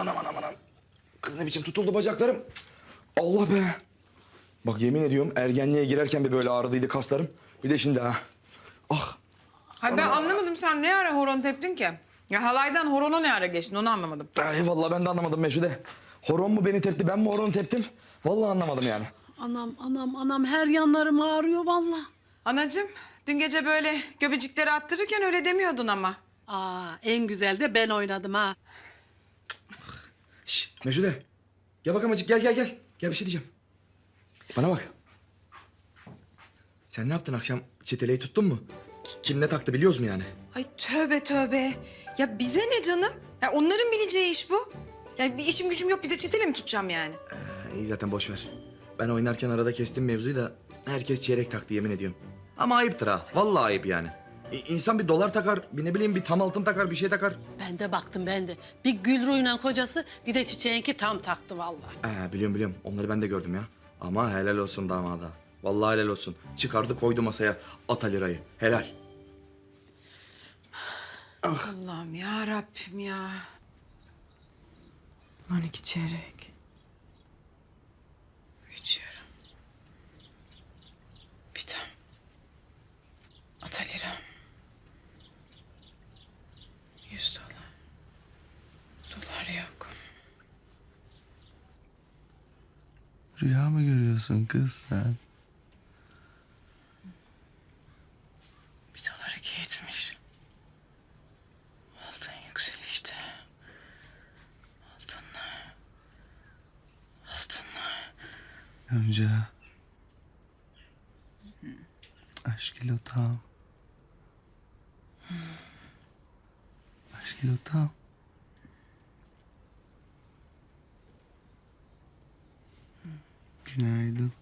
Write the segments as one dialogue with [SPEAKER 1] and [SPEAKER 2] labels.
[SPEAKER 1] anam anam anam. Kız ne biçim tutuldu bacaklarım. Allah be. Bak yemin ediyorum ergenliğe girerken bir böyle ağrıdıydı kaslarım. Bir de şimdi ha. Ah.
[SPEAKER 2] Hayır ben anlamadım sen ne ara horon teptin ki? Ya halaydan horona ne ara geçtin onu anlamadım.
[SPEAKER 1] Ay vallahi ben de anlamadım Mesude. Horon mu beni tepti ben mi horonu teptim? Vallahi anlamadım yani.
[SPEAKER 3] Anam anam anam her yanlarım ağrıyor valla.
[SPEAKER 2] Anacığım dün gece böyle göbecikleri attırırken öyle demiyordun ama.
[SPEAKER 3] Aa en güzel de ben oynadım ha.
[SPEAKER 1] Şş, Mesude. Gel bakalım azıcık gel gel gel. Gel bir şey diyeceğim. Bana bak. Sen ne yaptın akşam? Çeteleyi tuttun mu? Ki- Kim ne taktı biliyoruz mu yani?
[SPEAKER 2] Ay tövbe tövbe. Ya bize ne canım? Ya onların bileceği iş bu. Ya bir işim gücüm yok bir de çetele mi tutacağım yani?
[SPEAKER 1] Ha, iyi zaten boş ver. Ben oynarken arada kestim mevzuyu da herkes çeyrek taktı yemin ediyorum. Ama ayıptır ha. Vallahi ayıp yani. İ- İnsan bir dolar takar, bir ne bileyim bir tam altın takar, bir şey takar.
[SPEAKER 3] Ben de baktım ben de. Bir Gülru'yla kocası bir de çiçeğinki tam taktı valla.
[SPEAKER 1] He biliyorum biliyorum. Onları ben de gördüm ya. Ama helal olsun damada. Vallahi helal olsun. Çıkardı koydu masaya ata lirayı. Helal.
[SPEAKER 2] Allah'ım ya Rabbim ya. 12 çeyrek. Üç yarım. Bir tam. Ata lira. Yüz dolar. Dolar yok.
[SPEAKER 4] Rüya mı görüyorsun kız sen?
[SPEAKER 2] Bir dolar iki yetmiş. Altın yükselişte. Altınlar. Altınlar.
[SPEAKER 4] Önce aşk ile tam. Aşk ile tam. Günaydın.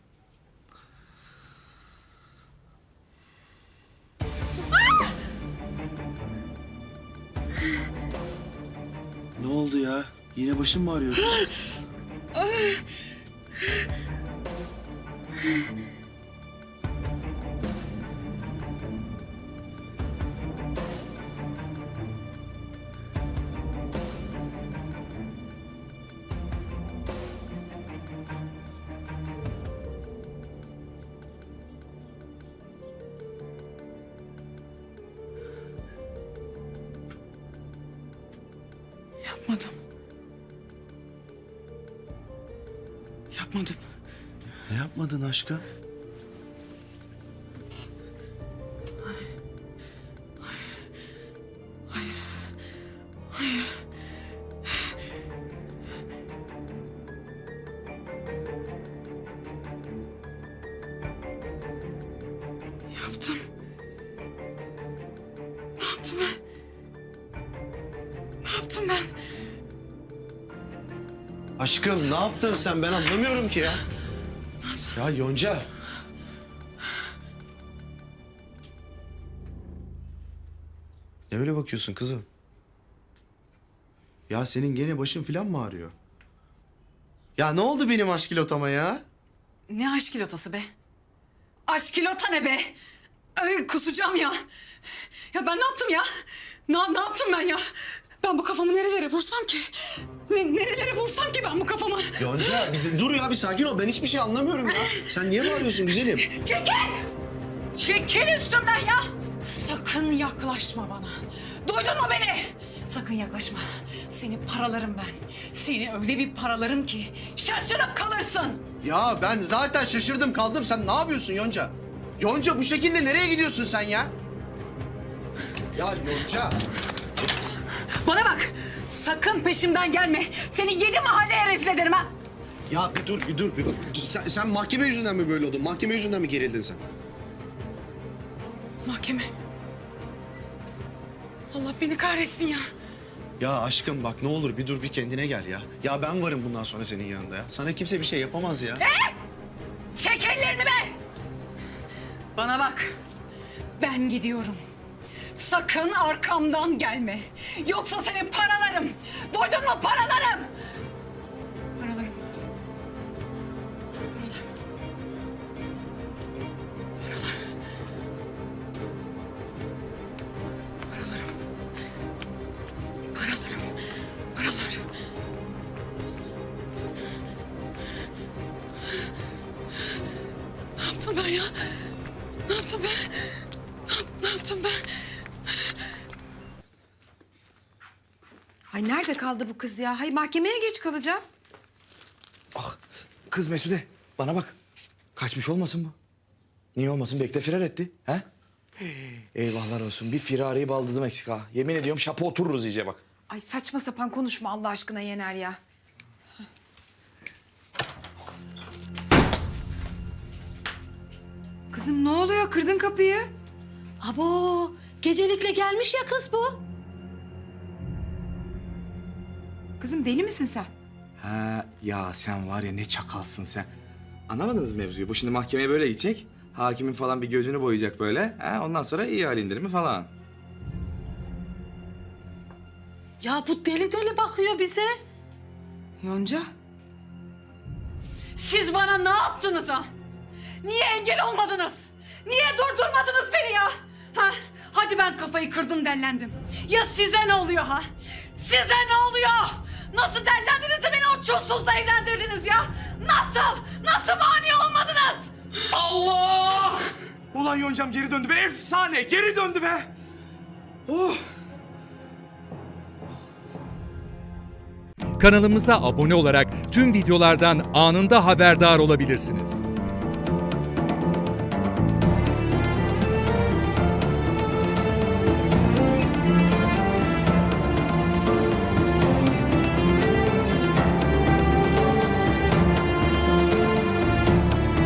[SPEAKER 4] Ne oldu ya? Yine başın mı ağrıyor?
[SPEAKER 2] Yapmadım. Yapmadım.
[SPEAKER 4] ne yapmadın aşkım?
[SPEAKER 2] Yaptım. Ne yaptım ben?
[SPEAKER 4] Aşkım ne yaptın sen? Ben anlamıyorum ki ya. Ya Yonca. Ne öyle bakıyorsun kızım? Ya senin gene başın falan mı ağrıyor? Ya ne oldu benim aşk kilotama ya?
[SPEAKER 5] Ne aşk kilotası be? Aşk kilota ne be? Ay kusacağım ya. Ya ben ne yaptım ya? Ne, ne yaptım ben ya? Ben bu kafamı nerelere vursam ki? Ne, nerelere vursam ki ben bu kafamı?
[SPEAKER 4] Yonca bir dur ya bir sakin ol. Ben hiçbir şey anlamıyorum ya. Sen niye bağırıyorsun güzelim?
[SPEAKER 5] Çekil! Çekil üstümden ya! Sakın yaklaşma bana. Duydun mu beni? Sakın yaklaşma. Seni paralarım ben. Seni öyle bir paralarım ki şaşırıp kalırsın.
[SPEAKER 4] Ya ben zaten şaşırdım kaldım. Sen ne yapıyorsun Yonca? Yonca bu şekilde nereye gidiyorsun sen ya? Ya Yonca.
[SPEAKER 5] Bana bak! Sakın peşimden gelme. Seni yedi mahalleye rezil ederim ha.
[SPEAKER 4] Ya bir dur bir dur. Bir, dur. sen, sen mahkeme yüzünden mi böyle oldun? Mahkeme yüzünden mi gerildin sen?
[SPEAKER 5] Mahkeme. Allah beni kahretsin ya.
[SPEAKER 4] Ya aşkım bak ne olur bir dur bir kendine gel ya. Ya ben varım bundan sonra senin yanında ya. Sana kimse bir şey yapamaz ya.
[SPEAKER 5] Çek ellerini be! Bana bak. Ben gidiyorum. Sakın arkamdan gelme. Yoksa senin paralarım. Duydun mu paralarım? Paralarım. Paralarım. Paralarım. Paralarım. Paralarım. Paralarım. Ne yaptım ben ya? Ne yaptım ben? Ne yaptım ben?
[SPEAKER 2] Ay nerede kaldı bu kız ya? Hay mahkemeye geç kalacağız.
[SPEAKER 1] Ah kız Mesude bana bak. Kaçmış olmasın bu? Niye olmasın? Bekle firar etti. He? Eyvahlar olsun. Bir firariyi baldızım eksik ha. Yemin ediyorum şapa otururuz iyice bak.
[SPEAKER 2] Ay saçma sapan konuşma Allah aşkına Yener ya. Kızım ne oluyor? Kırdın kapıyı.
[SPEAKER 3] Abo gecelikle gelmiş ya kız bu.
[SPEAKER 2] Kızım deli misin sen?
[SPEAKER 1] Ha ya sen var ya ne çakalsın sen. Anlamadınız mevzuyu. Bu şimdi mahkemeye böyle gidecek. Hakimin falan bir gözünü boyayacak böyle. Ha, ondan sonra iyi hal indirimi falan.
[SPEAKER 3] Ya bu deli deli bakıyor bize.
[SPEAKER 2] Yonca.
[SPEAKER 5] Siz bana ne yaptınız ha? Niye engel olmadınız? Niye durdurmadınız beni ya? Ha? Hadi ben kafayı kırdım dellendim. Ya size ne oluyor ha? Size ne oluyor? Nasıl dellendiniz de beni o çulsuzla evlendirdiniz ya? Nasıl? Nasıl mani olmadınız?
[SPEAKER 1] Allah! Ulan Yoncam geri döndü be. Efsane. Geri döndü be. Oh.
[SPEAKER 6] Kanalımıza abone olarak tüm videolardan anında haberdar olabilirsiniz.